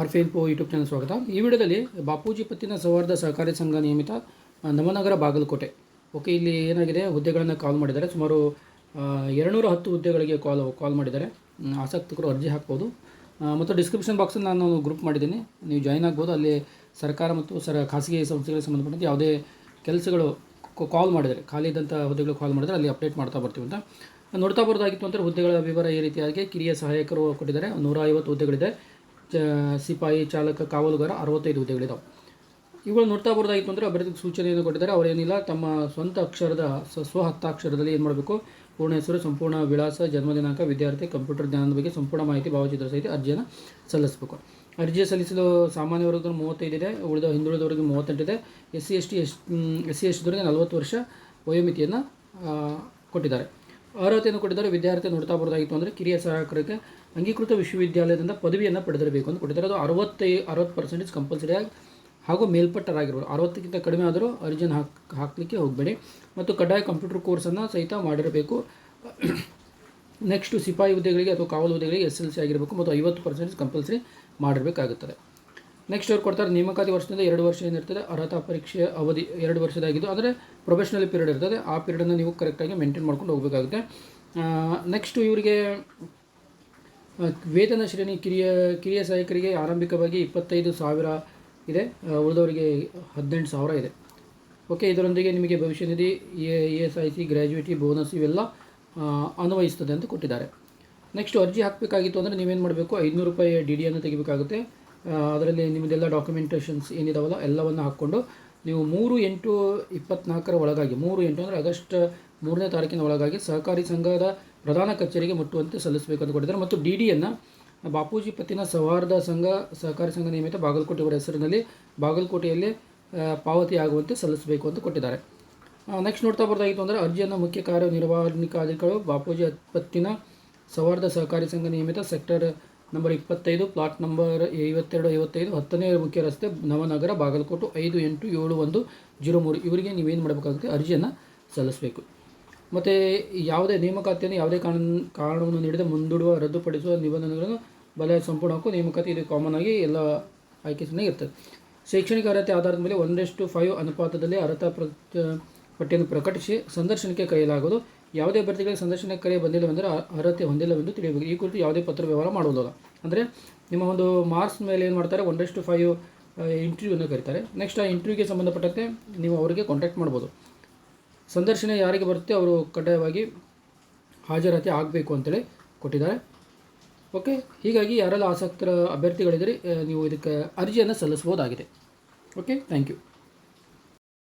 R ಫೇಲ್ ಪೋ YouTube channel ಸ್ವಾಗತ. ಈ ವಿಡಿಯೋದಲ್ಲಿ ಬಾಪೂಜಿ ಪತ್ತಿನ ಸೌಹಾರ್ದ ಸಹಕಾರಿ ಸಂಘ ನಿಯಮಿತ ನಮನಗರ ಬಾಗಲಕೋಟೆ. ಓಕೆ ಇಲ್ಲಿ ಏನಾಗಿದೆ, ಹುದ್ದೆಗಳನ್ನು ಕಾಲ್ ಮಾಡಿದ್ದಾರೆ. ಸುಮಾರು ಎರಡುನೂರ ಹತ್ತು ಹುದ್ದೆಗಳಿಗೆ ಕಾಲ್ ಕಾಲ್ ಮಾಡಿದ್ದಾರೆ. ಆಸಕ್ತಿಕರು ಅರ್ಜಿ ಹಾಕ್ಬೋದು. ಮತ್ತು ಡಿಸ್ಕ್ರಿಪ್ಷನ್ ಬಾಕ್ಸಲ್ಲಿ ನಾನು ಗ್ರೂಪ್ ಮಾಡಿದ್ದೀನಿ. ನೀವು ಜಾಯ್ನ್ ಆಗ್ಬೋದು. ಅಲ್ಲಿ ಸರ್ಕಾರ ಮತ್ತು ಸರ, ಖಾಸಗಿ ಸಂಸ್ಥೆಗಳಿಗೆ ಸಂಬಂಧಪಟ್ಟಂತೆ ಯಾವುದೇ ಕೆಲಸಗಳು ಕಾಲ್ ಮಾಡಿದರೆ ಖಾಲಿ ಇದ್ದಂಥ ಹುದ್ದೆಗಳು ಕಾಲ್ ಮಾಡಿದರೆ ಅಲ್ಲಿ ಅಪ್ಡೇಟ್ ಮಾಡ್ತಾ ಬರ್ತೀವಿ ಅಂತ. ನೋಡ್ತಾ ಬರೋದಾಗಿತ್ತು ಅಂದರೆ ಹುದ್ದೆಗಳ ವಿವರ ಈ ರೀತಿಯಾಗಿ ಕಿರಿಯ ಸಹಾಯಕರು ಕೊಟ್ಟಿದ್ದಾರೆ. ನೂರ ಐವತ್ತು ಹುದ್ದೆಗಳಿದೆ. ಸಿಪಾಯಿ ಚಾಲಕ ಕಾವಲುಗಾರ ಅರವತ್ತೈದು ಹುದ್ದೆಗಳಿದ್ದಾವೆ ಇವುಗಳು ನೋಡ್ತಾ ಬರೋದಾಗಿತ್ತು ಅಂದರೆ ಅಭ್ಯರ್ಥಿಗೆ ಸೂಚನೆಯನ್ನು ಕೊಟ್ಟಿದ್ದಾರೆ. ಅವರೇನಿಲ್ಲ ತಮ್ಮ ಸ್ವಂತ ಅಕ್ಷರದ ಸ್ವ ಹತ್ತಾಕ್ಷರದಲ್ಲಿ ಏನು ಮಾಡಬೇಕು? ಪೂರ್ಣ ಹೆಸರು, ಸಂಪೂರ್ಣ ವಿಳಾಸ, ಜನ್ಮ ದಿನಾಂಕ, ವಿದ್ಯಾರ್ಥಿ, ಕಂಪ್ಯೂಟರ್ ಜ್ಞಾನದ ಬಗ್ಗೆ ಸಂಪೂರ್ಣ ಮಾಹಿತಿ, ಭಾವಚಿತ್ರ ಸಹಿತ ಅರ್ಜಿಯನ್ನು ಸಲ್ಲಿಸಬೇಕು. ಅರ್ಜಿ ಸಲ್ಲಿಸಲು ಸಾಮಾನ್ಯ ವರ್ಗದವ್ರು ಮೂವತ್ತೈದು ಇದೆ, ಉಳಿದ ಹಿಂದುಳಿದವರಿಗೆ ಮೂವತ್ತೆಂಟಿದೆ S C, S T, S S C, S ಟಿದವರಿಗೆ ನಲವತ್ತು ವರ್ಷ ವಯೋಮಿತಿಯನ್ನು ಕೊಟ್ಟಿದ್ದಾರೆ. ಅರ್ಹತೆಯನ್ನು ಕೊಟ್ಟಿದ್ದಾರೆ ವಿದ್ಯಾರ್ಥಿ ನೋಡ್ತಾ ಬರೋದಾಗಿತ್ತು ಅಂದರೆ ಕಿರಿಯ ಸಹಾಯಕರಿಗೆ ಅಂಗೀಕೃತ ವಿಶ್ವವಿದ್ಯಾಲಯದಿಂದ ಪದವಿಯನ್ನು ಪಡೆದಿರಬೇಕು ಅಂತ ಕೊಟ್ಟಿದ್ದಾರೆ. ಅದು ಅರವತ್ತೈ, ಅರವತ್ತು ಪರ್ಸೆಂಟೇಜ್ ಕಂಪಲ್ಸರಿ ಆಗಿ ಹಾಗೂ ಮೇಲ್ಪಟ್ಟರಾಗಿರ್ಬೋದು. ಅರವತ್ತಕ್ಕಿಂತ ಕಡಿಮೆ ಆದರೂ ಅರ್ಜಿನ ಹಾಕಿ, ಹಾಕಲಿಕ್ಕೆ ಹೋಗಬೇಡಿ ಮತ್ತು ಕಡ್ಡಾಯ ಕಂಪ್ಯೂಟರ್ ಕೋರ್ಸನ್ನು ಸಹಿತ ಮಾಡಿರಬೇಕು. ನೆಕ್ಸ್ಟು ಸಿಪಾಯಿ ಹುದ್ದೆಗಳಿಗೆ ಅಥವಾ ಕಾವಲು ಹುದ್ದೆಗಳಿಗೆ ಎಸ್ ಎಲ್ ಸಿ ಆಗಿರಬೇಕು ಮತ್ತು ಐವತ್ತು ಪರ್ಸೆಂಟೇಜ್ ಕಂಪಲ್ಸರಿ ಮಾಡಿರಬೇಕಾಗುತ್ತದೆ. ನೆಕ್ಸ್ಟ್ ಅವ್ರು ಕೊಡ್ತಾರೆ, ನೇಮಕಾತಿ ವರ್ಷದಿಂದ ಎರಡು ವರ್ಷ ಏನಿರ್ತದೆ ಅರ್ಹತಾ ಪರೀಕ್ಷೆ ಅವಧಿ ಎರಡು ವರ್ಷದಾಗಿದ್ದು ಅಂದರೆ ಪ್ರೊಫೆಷನಲ್ ಪೀರಿಯಡ್ ಇರ್ತದೆ, ಆ ಪೀರಿಯಡನ್ನು ನೀವು ಕರೆಕ್ಟಾಗಿ ಮೇಂಟೈನ್ ಮಾಡ್ಕೊಂಡು ಹೋಗಬೇಕಾಗುತ್ತೆ. ನೆಕ್ಸ್ಟು ಇವರಿಗೆ ವೇತನ ಶ್ರೇಣಿ ಕಿರಿಯ ಕಿರಿಯ ಸಹಾಯಕರಿಗೆ ಆರಂಭಿಕವಾಗಿ ಇಪ್ಪತ್ತೈದು ಸಾವಿರ ಇದೆ ಉಳಿದವರಿಗೆ ಹದಿನೆಂಟು ಸಾವಿರ ಇದೆ. ಓಕೆ ಇದರೊಂದಿಗೆ ನಿಮಗೆ ಭವಿಷ್ಯ ನಿಧಿ, A S I C gratuity bonus ಇವೆಲ್ಲ ಅನ್ವಯಿಸ್ತದೆ ಅಂತ ಕೊಟ್ಟಿದ್ದಾರೆ. ನೆಕ್ಸ್ಟ್ ಅರ್ಜಿ ಹಾಕಬೇಕಾಗಿತ್ತು ಅಂದರೆ ನೀವೇನು ಮಾಡಬೇಕು? ಐದುನೂರು ರೂಪಾಯಿ ಡಿ ಡಿಯನ್ನು ತೆಗಿಬೇಕಾಗುತ್ತೆ. ಅದರಲ್ಲಿ ನಿಮ್ಮದೆಲ್ಲ ಡಾಕ್ಯುಮೆಂಟೇಷನ್ಸ್ ಏನಿದಾವಲ್ಲ, ಎಲ್ಲವನ್ನು ಹಾಕ್ಕೊಂಡು ನೀವು ಮೂರು ಎಂಟು ಇಪ್ಪತ್ನಾಲ್ಕರ ಒಳಗಾಗಿ, ಮೂರು ಎಂಟು ಅಂದರೆ ಆಗಸ್ಟ್ ಮೂರನೇ ತಾರೀಕಿನ ಒಳಗಾಗಿ ಸಹಕಾರಿ ಸಂಘದ ಪ್ರಧಾನ ಕಚೇರಿಗೆ ಮುಟ್ಟುವಂತೆ ಸಲ್ಲಿಸಬೇಕು ಅಂತ ಕೊಟ್ಟಿದ್ದಾರೆ. ಮತ್ತು ಡಿ ಡಿಯನ್ನು ಬಾಪೂಜಿ ಪತ್ತಿನ ಸೌಹಾರ್ದ ಸಂಘ, ಸಹಕಾರಿ ಸಂಘ ನಿಯಮಿತ ಬಾಗಲಕೋಟೆ ಅವರ ಹೆಸರಿನಲ್ಲಿ ಬಾಗಲಕೋಟೆಯಲ್ಲಿ ಪಾವತಿಯಾಗುವಂತೆ ಸಲ್ಲಿಸಬೇಕು ಅಂತ ಕೊಟ್ಟಿದ್ದಾರೆ. ನೆಕ್ಸ್ಟ್ ನೋಡ್ತಾ ಬರೋದಾಗಿತ್ತು ಅಂದರೆ ಅರ್ಜಿಯನ್ನು ಮುಖ್ಯ ಕಾರ್ಯನಿರ್ವಹಣಾಧಿಕಾರಿಗಳು ಬಾಪೂಜಿ ಪತ್ತಿನ ಸೌಹಾರ್ದ ಸಹಕಾರಿ ಸಂಘ ನಿಯಮಿತ ಸೆಕ್ಟರ್ ನಂಬರ್ ಇಪ್ಪತ್ತೈದು ಪ್ಲಾಟ್ ನಂಬರ್ ಐವತ್ತೆರಡು, ಐವತ್ತೈದು, ಹತ್ತನೇ ಮುಖ್ಯ ರಸ್ತೆ ನವನಗರ, ಬಾಗಲಕೋಟು, ಐದು, ಎಂಟು, ಏಳು, ಒಂದು, ಜೀರೋ, ಮೂರು. ಇವರಿಗೆ ನೀವೇನು ಮಾಡಬೇಕಾಗುತ್ತೆ? ಅರ್ಜಿಯನ್ನು ಸಲ್ಲಿಸಬೇಕು. ಮತ್ತು ಯಾವುದೇ ನೇಮಕಾತಿಯನ್ನು ಯಾವುದೇ ಕಾರಣ, ಕಾರಣವನ್ನು ನೀಡದೆ ಮುಂದೂಡುವ, ರದ್ದುಪಡಿಸುವ ನಿಬಂಧನೆಗಳನ್ನು ಬಲ ಸಂಪೂರ್ಣ ಹಕ್ಕು, ನೇಮಕಾತಿ ಇದು ಕಾಮನ್ ಆಗಿ ಎಲ್ಲ ಆಯ್ಕೆ ಇರ್ತದೆ. ಶೈಕ್ಷಣಿಕ ಅರ್ಹತೆ ಆಧಾರದ ಮೇಲೆ ಒಂದಷ್ಟು ಫೈವ್ ಅನುಪಾತದಲ್ಲಿ ಅರ್ಹತಾ ಪ್ರ ಪಟ್ಟಿಯನ್ನು ಪ್ರಕಟಿಸಿ ಸಂದರ್ಶನಕ್ಕೆ ಕರೆಯಲಾಗುವುದು ಯಾವುದೇ ಅಭ್ಯರ್ಥಿಗಳಿಗೆ ಸಂದರ್ಶನ ಕರೆ ಬಂದಿಲ್ಲವೆಂದರೆ ಅರ್ಹತೆ ಹೊಂದಿಲ್ಲವೆಂದು ತಿಳಿಯಬೇಕು. ಈ ಕುರಿತು ಯಾವುದೇ ಪತ್ರ ವ್ಯವಹಾರ ಮಾಡುವುದಿಲ್ಲ. ಅಂದರೆ ನಿಮ್ಮ ಒಂದು ಮಾರ್ಕ್ಸ್ ಮೇಲೆ ಏನು ಮಾಡ್ತಾರೆ? ಒನ್ ಟು ಫೈವ್ ಇಂಟರ್ವ್ಯೂನ ಕರೀತಾರೆ. ನೆಕ್ಸ್ಟ್ ಆ ಇಂಟರ್ವ್ಯೂಗೆ ಸಂಬಂಧಪಟ್ಟಂತೆ ನೀವು ಅವರಿಗೆ ಕಾಂಟ್ಯಾಕ್ಟ್ ಮಾಡ್ಬೋದು. ಸಂದರ್ಶನ ಯಾರಿಗೆ ಬರುತ್ತೆ? ಅವರು ಕಡ್ಡಾಯವಾಗಿ ಹಾಜರಾತಿ ಆಗಬೇಕು ಅಂತೇಳಿ ಕೊಟ್ಟಿದ್ದಾರೆ. ಓಕೆ ಹೀಗಾಗಿ ಯಾರೆಲ್ಲ ಆಸಕ್ತರ ಅಭ್ಯರ್ಥಿಗಳಿದ್ದರೆ ನೀವು ಇದಕ್ಕೆ ಅರ್ಜಿಯನ್ನು ಸಲ್ಲಿಸ್ಬೋದಾಗಿದೆ ಓಕೆ ಥ್ಯಾಂಕ್ ಯು